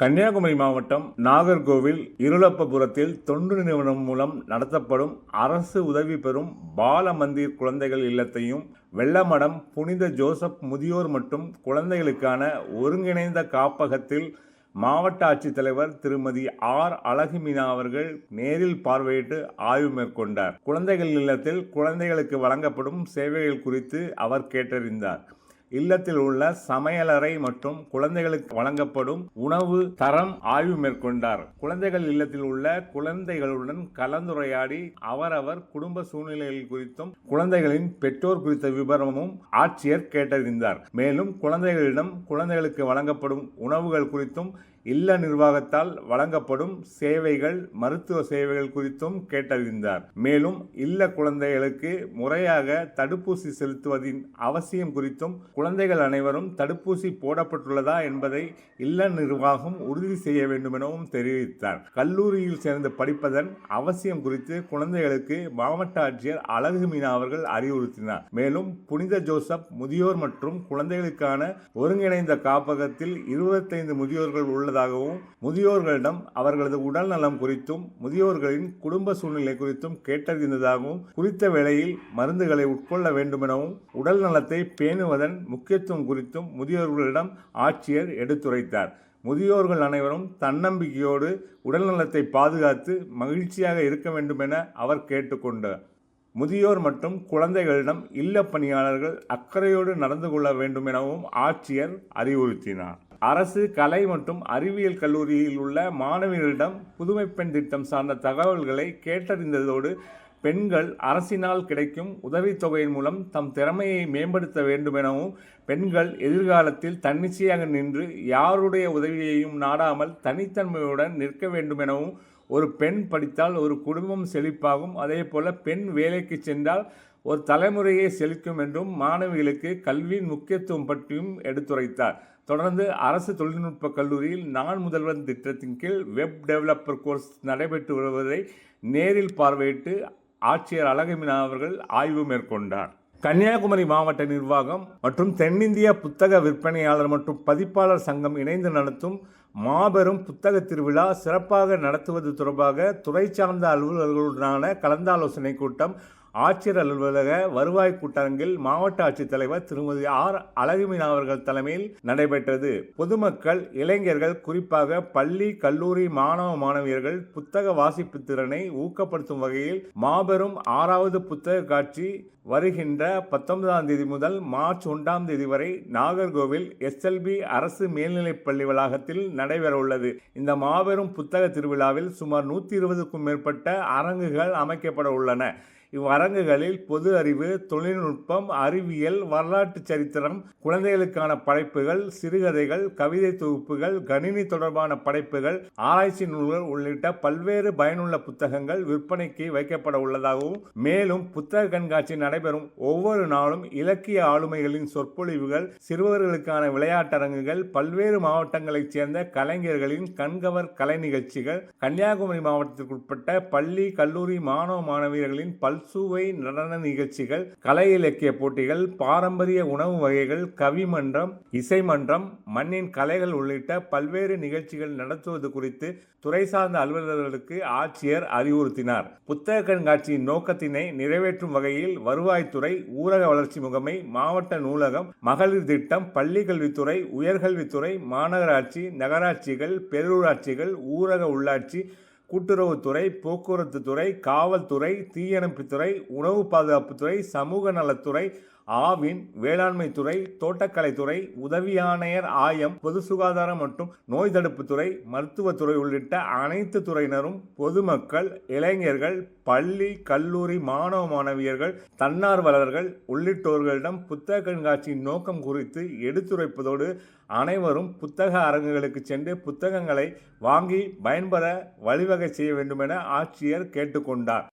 கன்னியாகுமரி மாவட்டம் நாகர்கோவில் இருளப்பபுரத்தில் தொண்டு நிறுவனம் மூலம் நடத்தப்படும் அரசு உதவி பெறும் பாலமந்திர் குழந்தைகள் இல்லத்தையும் வெள்ளமடம் புனித ஜோசப் முதியோர் மற்றும் குழந்தைகளுக்கான ஒருங்கிணைந்த காப்பகத்தில் மாவட்ட ஆட்சித்தலைவர் திருமதி ஆர். அழகுமீனா அவர்கள் நேரில் பார்வையிட்டு ஆய்வு மேற்கொண்டார். குழந்தைகள் இல்லத்தில் குழந்தைகளுக்கு வழங்கப்படும் சேவைகள் குறித்து அவர் கேட்டறிந்தார். இல்லத்தில் உள்ள சமையலறை மற்றும் குழந்தைகளுக்கு வழங்கப்படும் உணவு தரம் ஆய்வு மேற்கொண்டார். குழந்தைகள் இல்லத்தில் உள்ள குழந்தைகளுடன் கலந்துரையாடி அவரவர் குடும்ப சூழ்நிலைகள் குறித்தும் குழந்தைகளின் பெற்றோர் குறித்த விவரமும் ஆட்சியர் கேட்டறிந்தார். மேலும் குழந்தைகளிடம் குழந்தைகளுக்கு வழங்கப்படும் உணவுகள் குறித்தும் இல்ல நிர்வாகத்தால் வழங்கப்படும் சேவைகள் மருத்துவ சேவைகள் குறித்தும் கேட்டறிந்தார். மேலும் இல்ல குழந்தைகளுக்கு முறையாக தடுப்பூசி செலுத்துவதின் அவசியம் குறித்தும் குழந்தைகள் அனைவரும் தடுப்பூசி போடப்பட்டுள்ளதா என்பதை இல்ல நிர்வாகம் உறுதி செய்ய வேண்டும் எனவும் தெரிவித்தார். கல்லூரியில் சேர்ந்து படிப்பதன் அவசியம் குறித்து குழந்தைகளுக்கு மாவட்ட ஆட்சியர் அழகு மீனா அவர்கள் அறிவுறுத்தினார். மேலும் புனித ஜோசப் முதியோர் மற்றும் குழந்தைகளுக்கான ஒருங்கிணைந்த காப்பகத்தில் இருபத்தைந்து முதியோர்கள் உள்ளதாகவும் முதியோர்களிடம் அவர்களது உடல் நலம் குறித்தும் முதியோர்களின் குடும்ப சூழ்நிலை குறித்தும் கேட்டறிந்ததாகவும் குறித்த வேளையில் மருந்துகளை உட்கொள்ள வேண்டுமெனவும் உடல் நலத்தை பேணுவதன் முக்கியத்துவம் குறித்தும் முதியோர்களிடம் ஆட்சியர் எடுத்துரைத்தார். முதியோர்கள் அனைவரும் தன்னம்பிக்கையோடு உடல்நலத்தை பாதுகாத்து மகிழ்ச்சியாக இருக்க வேண்டும் என அவர் கேட்டுக்கொண்டார். முதியோர் மற்றும் குழந்தைகளிடம் இல்ல பணியாளர்கள் அக்கறையோடு நடந்து கொள்ள வேண்டும் எனவும் ஆட்சியர் அறிவுறுத்தினார். அரசு கலை மற்றும் அறிவியல் கல்லூரியில் உள்ள மாணவிகளிடம் புதுமை பெண் திட்டம் சார்ந்த தகவல்களை கேட்டறிந்ததோடு பெண்கள் அரசினால் கிடைக்கும் உதவித்தொகையின் மூலம் தம் திறமையை மேம்படுத்த வேண்டும் எனவும் பெண்கள் எதிர்காலத்தில் தன்னிச்சையாக நின்று யாருடைய உதவியையும் நாடாமல் தனித்தன்மையுடன் நிற்க வேண்டும் எனவும் ஒரு பெண் படித்தால் ஒரு குடும்பம் செழிப்பாகும். அதே போல பெண் வேலைக்கு சென்றால் ஒரு தலைமுறையை செழிக்கும் என்றும் மாணவிகளுக்கு கல்வியின் முக்கியத்துவம் பற்றியும் எடுத்துரைத்தார். தொடர்ந்து அரசு தொழில்நுட்ப கல்லூரியில் நான் முதல்வன் திட்டத்தின் கீழ் வெப் டெவலப்பர் கோர்ஸ் நடைபெற்று வருவதை நேரில் பார்வையிட்டு ஆட்சியர் அழகமினா அவர்கள் ஆய்வு மேற்கொண்டார். கன்னியாகுமரி மாவட்ட நிர்வாகம் மற்றும் தென்னிந்திய புத்தக விற்பனையாளர் மற்றும் பதிப்பாளர் சங்கம் இணைந்து நடத்தும் மாபெரும் புத்தக திருவிழா சிறப்பாக நடத்துவது தொடர்பாக துறை சார்ந்த அலுவலர்களுடனான கலந்தாலோசனை கூட்டம் ஆட்சியர் அலுவலக வருவாய் கூட்டரங்கில் மாவட்ட ஆட்சித்தலைவர் திருமதி ஆர். அழகுமீனா அவர்கள் தலைமையில் நடைபெற்றது. பொதுமக்கள் இளைஞர்கள் குறிப்பாக பள்ளி கல்லூரி மாணவ மாணவியர்கள் புத்தக வாசிப்பு திறனை ஊக்கப்படுத்தும் வகையில் மாபெரும் ஆறாவது புத்தக காட்சி வருகின்ற பத்தொன்பதாம் தேதி முதல் மார்ச் ஒன்றாம் தேதி வரை நாகர்கோவில் எஸ்எல்பி அரசு மேல்நிலைப்பள்ளி வளாகத்தில் நடைபெறவுள்ளது. இந்த மாபெரும் புத்தக திருவிழாவில் சுமார் நூற்றி இருபதுக்கும் மேற்பட்ட அரங்குகள் அமைக்கப்பட உள்ளன. இவ்வரங்குகளில் பொது அறிவு தொழில்நுட்பம் அறிவியல் வரலாற்று சரித்திரம் குழந்தைகளுக்கான படைப்புகள் சிறுகதைகள் கவிதை தொகுப்புகள் கணினி தொடர்பான படைப்புகள் ஆராய்ச்சி நூல்கள் உள்ளிட்ட பல்வேறு பயனுள்ள புத்தகங்கள் விற்பனைக்கு வைக்கப்பட உள்ளதாகவும் மேலும் புத்தக கண்காட்சி நடைபெறும் ஒவ்வொரு நாளும் இலக்கிய ஆளுமைகளின் சொற்பொழிவுகள் சிறுவர்களுக்கான விளையாட்டரங்குகள் பல்வேறு மாவட்டங்களைச் சேர்ந்த கலைஞர்களின் கண்கவர் கலை நிகழ்ச்சிகள் கன்னியாகுமரி மாவட்டத்திற்குட்பட்ட பள்ளி கல்லூரி மாணவ மாணவியர்களின் பல் பல்சுவை நடன நிகழ்ச்சிகள் கலை இலக்கிய போட்டிகள் பாரம்பரிய உணவு வகைகள் கவிமன்றம் இசைமன்றம் மண்ணின் கலைகள் உள்ளிட்ட பல்வேறு நிகழ்ச்சிகள் நடத்துவது குறித்து துறை சார்ந்த அலுவலர்களுக்கு ஆட்சியர் அறிவுறுத்தினார். புத்தக கண்காட்சியின் நோக்கத்தினை நிறைவேற்றும் வகையில் வருவாய்த்துறை ஊரக வளர்ச்சி முகமை மாவட்ட நூலகம் மகளிர் திட்டம் பள்ளி கல்வித்துறை உயர்கல்வித்துறை மாநகராட்சி நகராட்சிகள் பேரூராட்சிகள் ஊரக உள்ளாட்சி கூட்டுறவுத்துறை போக்குவரத்து துறை காவல்துறை தீயணைப்புத்துறை உணவு பாதுகாப்புத்துறை சமூக நலத்துறை ஆவின் வேளாண்மை துறை தோட்டக்கலைத்துறை உதவி ஆணையர் ஆயம் பொது சுகாதாரம் மற்றும் நோய் தடுப்புத்துறை மருத்துவத்துறை உள்ளிட்ட அனைத்து துறையினரும் பொதுமக்கள் இளைஞர்கள் பள்ளி கல்லூரி மாணவ மாணவியர்கள் தன்னார்வலர்கள் உள்ளிட்டோர்களிடம் புத்தக கண்காட்சியின் நோக்கம் குறித்து எடுத்துரைப்பதோடு அனைவரும் புத்தக அரங்குகளுக்கு சென்று புத்தகங்களை வாங்கி பயன்பெற வழிவகை செய்ய வேண்டும் என ஆட்சியர் கேட்டுக்கொண்டார்.